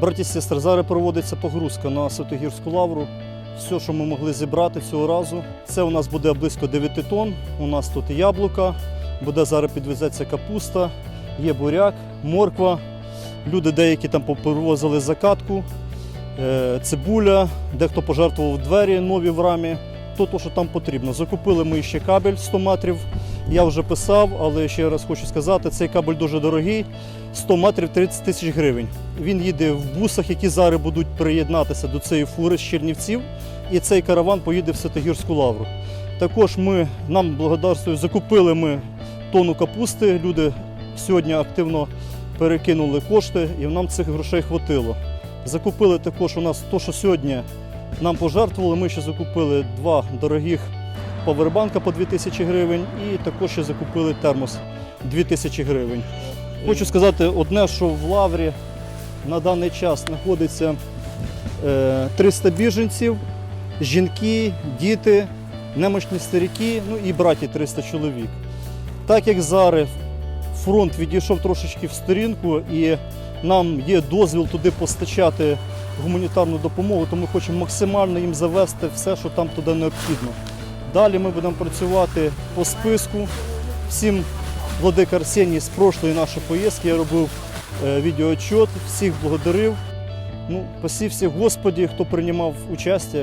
Браті сестри, зараз проводиться погрузка на Святогірську лавру. Все, що ми могли зібрати цього разу. Це у нас буде близько 9 тонн. У нас тут яблука, буде зараз підвезеться капуста, є буряк, морква. Люди деякі там привозили закатку, е, цибуля, дехто пожертвував двері нові в рамі. То, то, що там потрібно. Закупили ми ще кабель 100 метрів. Я вже писав, але ще раз хочу сказати, цей кабель дуже дорогий. 100 метрів 30 тисяч гривень. Він їде в бусах, які зараз будуть приєднатися до цієї фури з Чернівців, і цей караван поїде в Святогірську лавру. Також ми нам благодарствую, закупили ми тонну капусти. Люди сьогодні активно перекинули кошти, і нам цих грошей хватило. Закупили також у нас то, що сьогодні нам пожертвували. Ми ще закупили два дорогих павербанка по 2000 гривень, і також ще закупили термос 2000 гривень. Хочу сказати одне, що в Лаврі на даний час знаходиться е, 300 біженців, жінки, діти, немощні старіки, ну і браті 300 чоловік. Так як зараз фронт відійшов трошечки в сторінку і нам є дозвіл туди постачати гуманітарну допомогу, то ми хочемо максимально їм завести все, що там туди необхідно. Далі ми будемо працювати по списку. Всім Владик Арсеній з прошлої нашої поїздки я робив е, відеоотчет, всіх благодарив. Ну, Пасівся Господі, хто приймав участь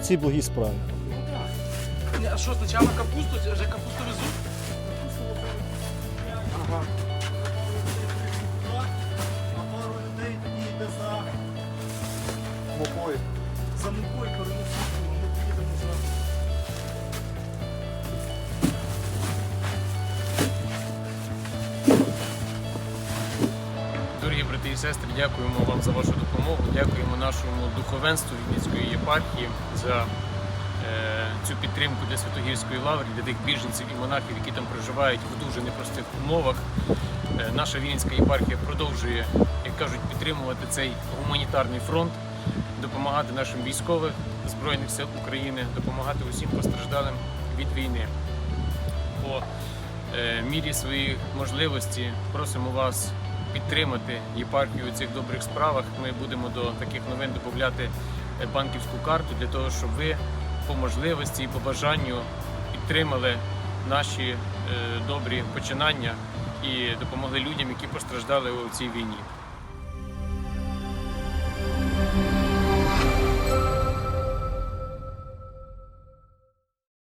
в цій благій справі. А що, спочатку капусту, вже капусту везуть? Брати і сестри, дякуємо вам за вашу допомогу. Дякуємо нашому духовенству Вінницької єпархії за е, цю підтримку для Святогірської лаври, для тих біженців і монахів, які там проживають в дуже непростих умовах. Е, наша Вінницька єпархія продовжує, як кажуть, підтримувати цей гуманітарний фронт, допомагати нашим військовим Збройних сил України, допомагати усім постраждалим від війни. По е, мірі своїх можливостей просимо вас підтримати єпархію у цих добрих справах. Ми будемо до таких новин додати е, банківську карту для того, щоб ви по можливості і по бажанню підтримали наші е, добрі починання і допомогли людям, які постраждали у цій війні.